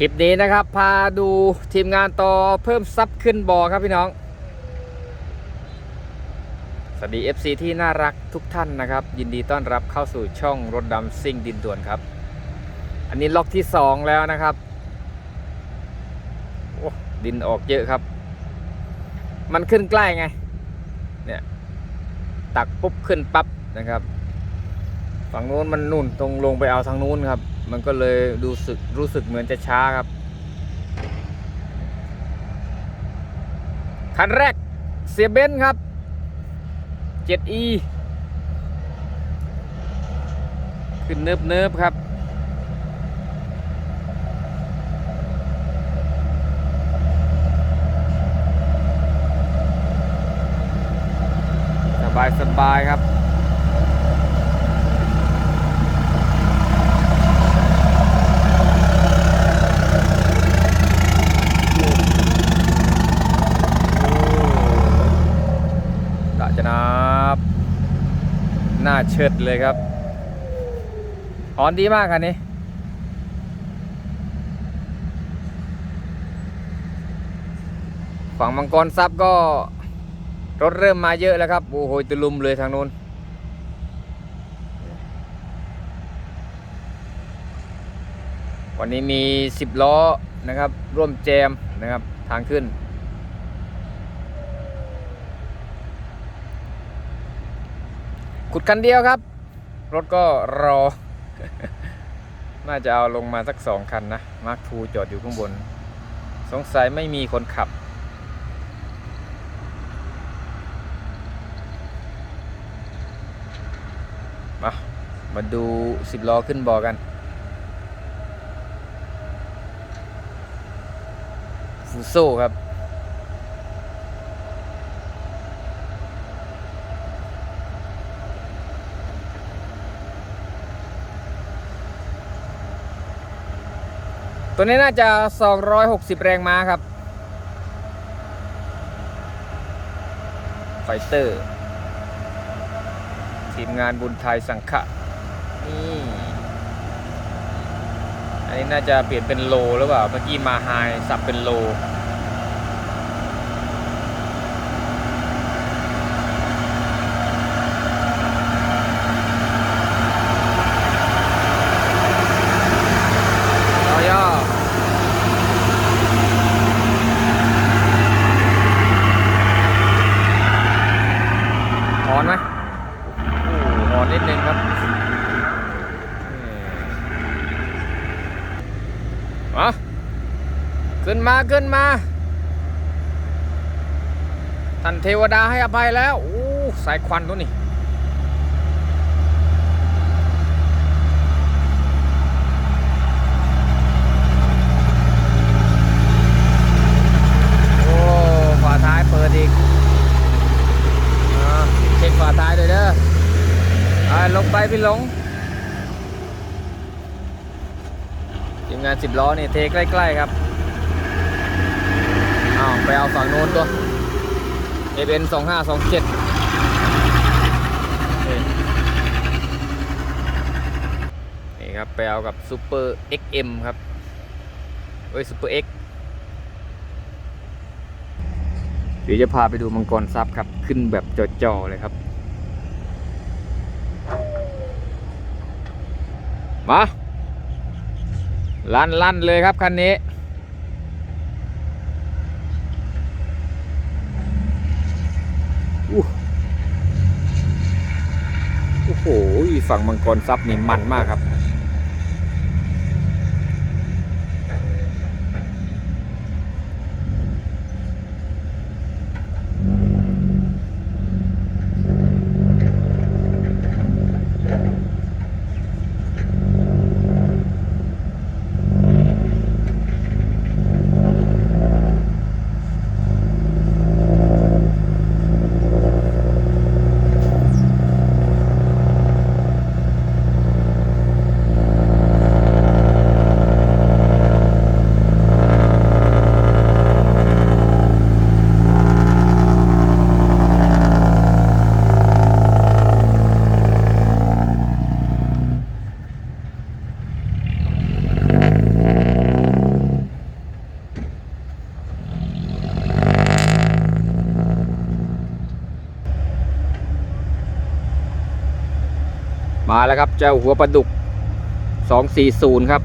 คลิปนี้นะครับ พาดูทีมงานต่อเพิ่มซับขึ้นบอครับพี่น้อง สวัสดี FC ที่น่ารักทุกท่านนะครับ ยินดีต้อนรับเข้าสู่ช่องรถดำซิ่งดินด่วนครับ อันนี้ล็อกที่ 2 แล้วนะครับโอ้ดินออกเยอะครับ มันขึ้นใกล้ไง เนี่ย ตักปุ๊บขึ้นปั๊บนะครับ ฝั่งนู้นมันนุ่นตรงลงไปเอาทางนู้นครับ มันก็เลยดูสึกรู้สึกเหมือนจะช้าครับ คันแรกเสียเบนครับ 7e ขึ้นเนิบเนิบครับ สบายสบายครับ กะจะนับ หน้าเชิดเลยครับออนดีมากคันนี้ ฝั่งมังกรซับก็ รถเริ่มมาเยอะแล้วครับ โอ้โหตะลุมเลยทางนู้นวันนี้มี 10 ล้อนะครับ ร่วมแจมนะครับ ทางขึ้น ขุดคันเดียวครับ รถก็รอ น่าจะเอาลงมาสักสองคันนะมาร์คทูจอดอยู่ข้างบน สงสัยไม่มีคนขับ มา มาดูสิบล้อขึ้นบอกันฟูโซ่ครับ ตัวนี้น่าจะ 260 แรงม้าครับ ไฟเตอร์ ทีมงานบุญไทยสังขะนี่อันนี้น่าจะเปลี่ยนเป็นโลหรือเปล่า เมื่อกี้มาไฮสับเป็นโล ต่อย่อหอนไหมโอ้หอนนิดนึงครับมาขึ้นมาขึ้นมา ท่านเทวดาให้อภัยแล้วโอ้สายควันตัวนี้โอ้ฝาท้ายเปิดอีกอเช็คฝาท้ายด้วยเด้ออลงไปพี่หลงทีมงานสิบล้อนี่เทใกล้ ๆ ครับอ้าวไปเอาฝั่งโน้นตัว FN สองห้าสองเจ็ดนี่ครับ ไปเอากับซูเปอร์ XM ครับเอ้ยซูเปอร์ X เดี๋ยวจะพาไปดูมังกรซับครับ ขึ้นแบบจอๆเลยครับ มาลั่นลั่นเลยครับคันนี้ อู้โอ้โห ฝั่งมังกรซับนี่มันมากครับ แล้วครับเจ้าหัวปลาดุกสองสี่ศูนย์ครับ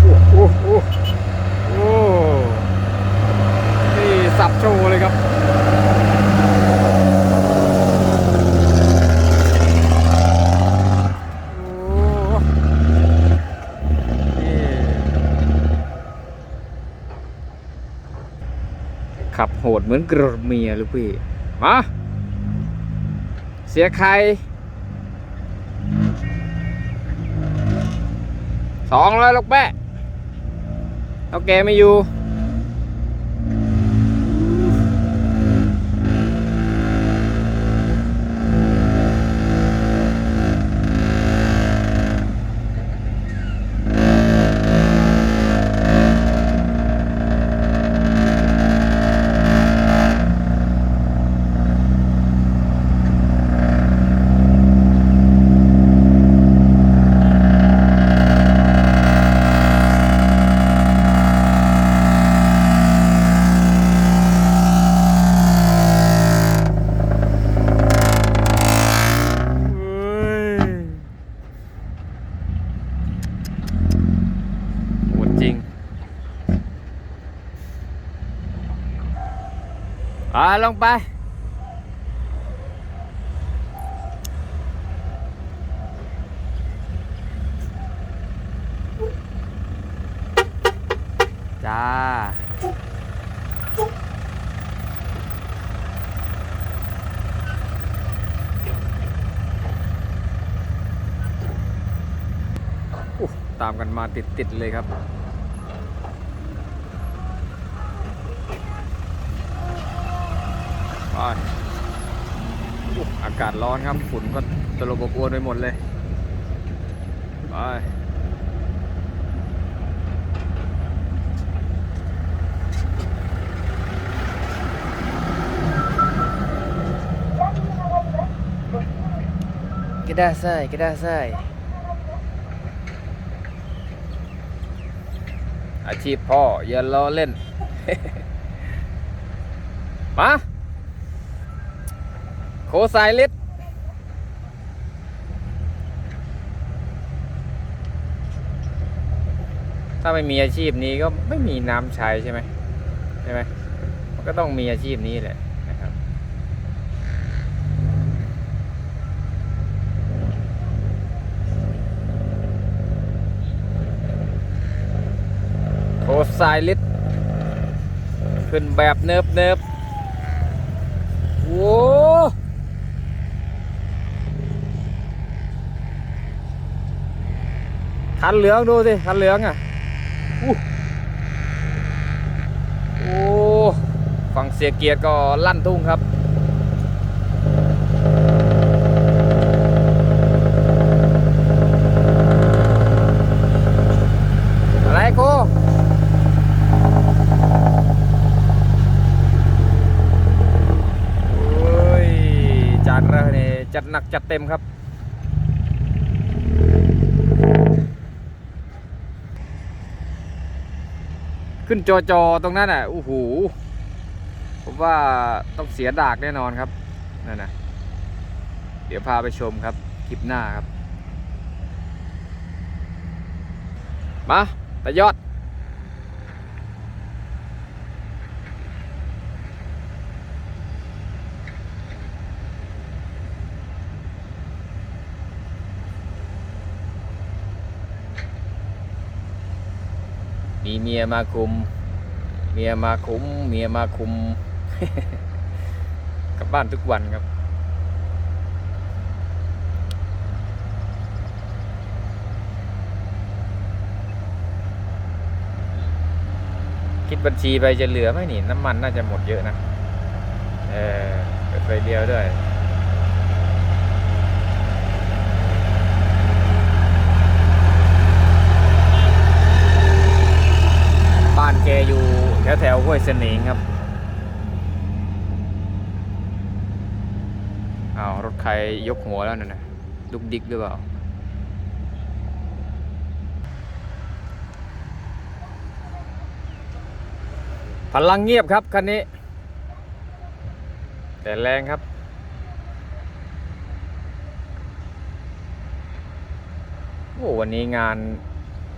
โอ้โหโอ้โหโอ้นี่ สับโชว์เลยครับโอ้นี่ขับโหดเหมือนกระเมียลูกพี่ มา เสียใครสองร้อยลูกแปะเอาแกไม่อยู่ ลงไป จ้า ตามกันมาติด ๆ เลยครับ ไปอุ๊ยอากาศร้อนครับฝุ่นก็ตลบอบอวนไปหมดเลยไปกระดาษกระดาษอาชีพพ่ออย่าล้อเล่น มา โคสายลิตถ้าไม่มีอาชีพนี้ก็ไม่มีน้ำใช้ใช่ไหมใช่ไหมมันก็ต้องมีอาชีพนี้แหละนะครับ โคสายลิตขึ้นแบบเนิบเนิบโว้ คันเหลืองดูสิคันเหลืองอะโอ้ฟังเสียเกียร์ก็ลั่นทุ่งครับไรกโอ้ยจานแรกนี่จัดหนักจัดเต็มครับ ขึ้นจอจอตรงนั้นอะโอ้โหผมว่าต้องเสียดากแน่นอนครับนั่นนะเดี๋ยวพาไปชมครับคลิปหน้าครับ มาตะยอด มีเมียมาคุม เมียมาคุม เมียมาคุม กลับบ้านทุกวันครับคิดบัญชีไปจะเหลือไหมนี่ น้ำมันน่าจะหมดเยอะนะ เออเปิดไฟเดียวด้วย แถวๆห้วยเสนิงครับอ้าวรถใครยกหัวแล้วนั่นนะดุกดิกหรือเปล่าพลังเงียบครับคันนี้ แต่แรงครับ โอ้วันนี้งาน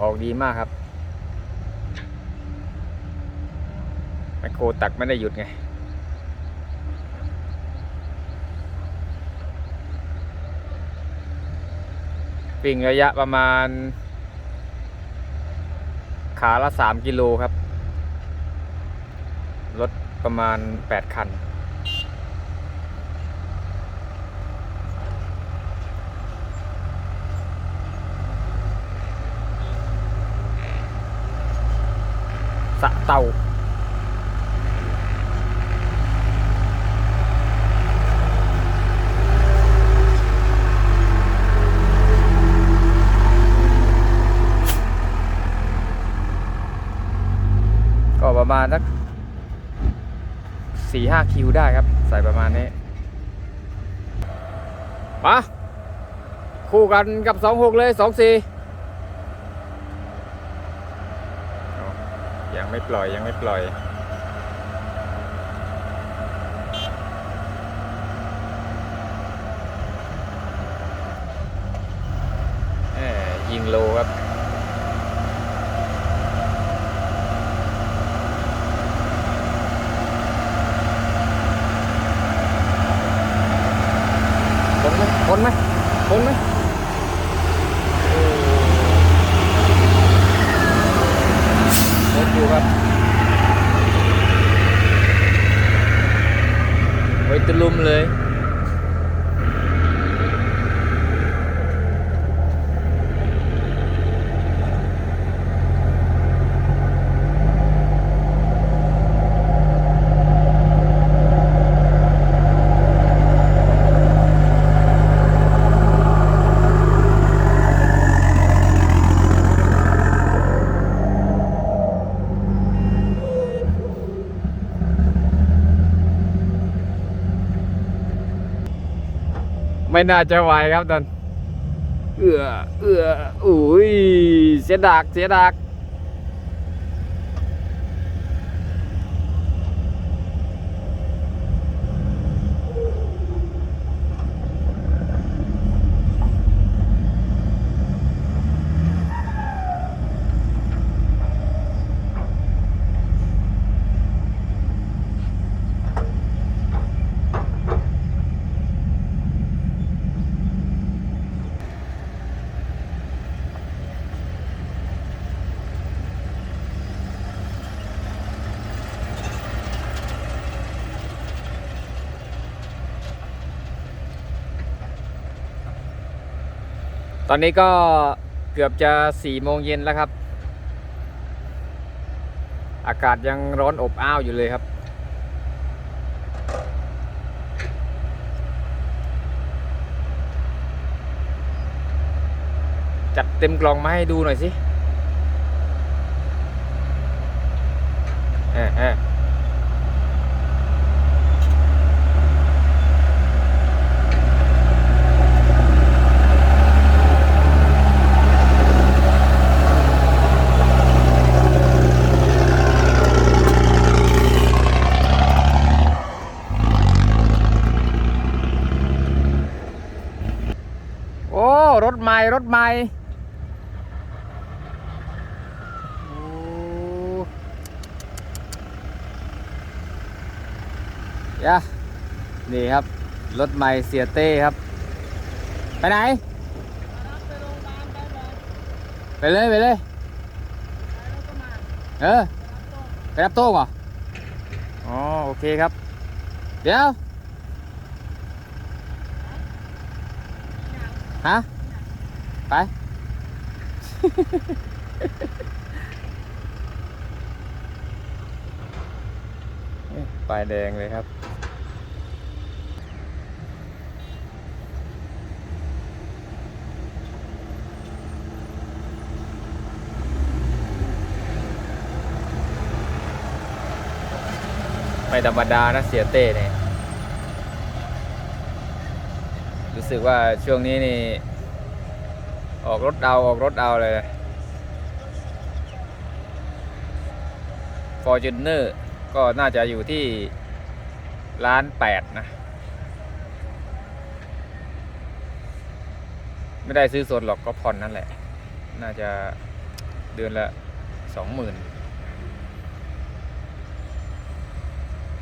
ออกดีมากครับ แมคโครตักไม่ได้หยุดไงปิ่งระยะประมาณ ขาละสามกิโลครับ รถประมาณ 8 คันสะเต่า ก็ ประมาณสักสี่ห้าคิวได้ครับ ใส่ประมาณนี้มาคู่กันกับสองหกเลยสองสี่ยังไม่ปล่อยยังไม่ปล่อยยิงโลครับ พ้นไหมพ้นไหมพ้นไหมโอ้พ้นอยู่ครับไว้ตะลุมเลย ไม่น่าจะไหวครับตอนเอือเอืออุ้ยเสียดากเสียดาก ตอนนี้ก็เกือบจะสี่โมงเย็นแล้วครับ อากาศยังร้อนอบอ้าวอยู่เลยครับ จัดเต็มกล่องมาให้ดูหน่อยสิเออ รถใหม่รถใหม่โอ้ยะนี่ครับ รถใหม่เสียเต้ครับ ไปไหน ไปเลย ไปเลยเออไปรับโต้งเหรอ อ๋อ โอเคครับ เดี๋ยว ฮะ ไป ปลายแดงเลยครับธรรมดานะเสียเต้เนี่ย รู้สึกว่าช่วงนี้นี่ ออกรถเอาออกรถเอาเลยฟอร์จูเนอร์ก็น่าจะอยู่ที่ล้านแปดนะ ไม่ได้ซื้อสดหรอกก็ผ่อนนั่นแหละ น่าจะเดือนละสองหมื่น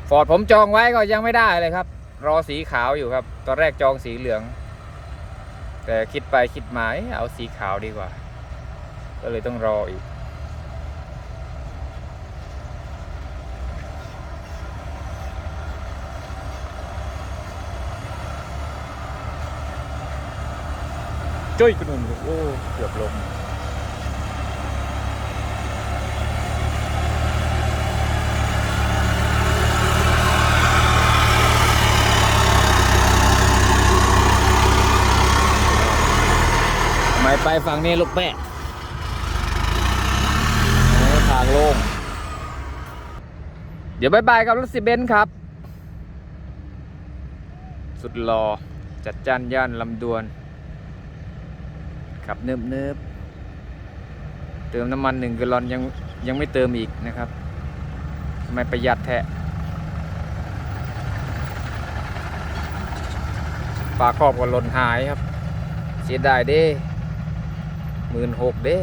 ฟอร์ดผมจองไว้ก็ยังไม่ได้เลยครับ รอสีขาวอยู่ครับ ตอนแรกจองสีเหลือง แต่คิดไปคิดมาเอาสีขาวดีกว่า ก็เลยต้องรออีก จ้อยกระหนุ่มโอ้เกือบลง ไม่ไปฝั่งนี้ลูกแปะทางโล่งเดี๋ยวบายบายกับรถสิเบนครับ สุดรอจัดจ้านย่านลำดวนขับเนิบเนิบๆเติมน้ำมันหนึ่งกะลอนยังยังไม่เติมอีกนะครับทำไมประหยัดแท้ปลาครอบก็หล่นหายครับ เสียดายเด้ หมื่นหกเด้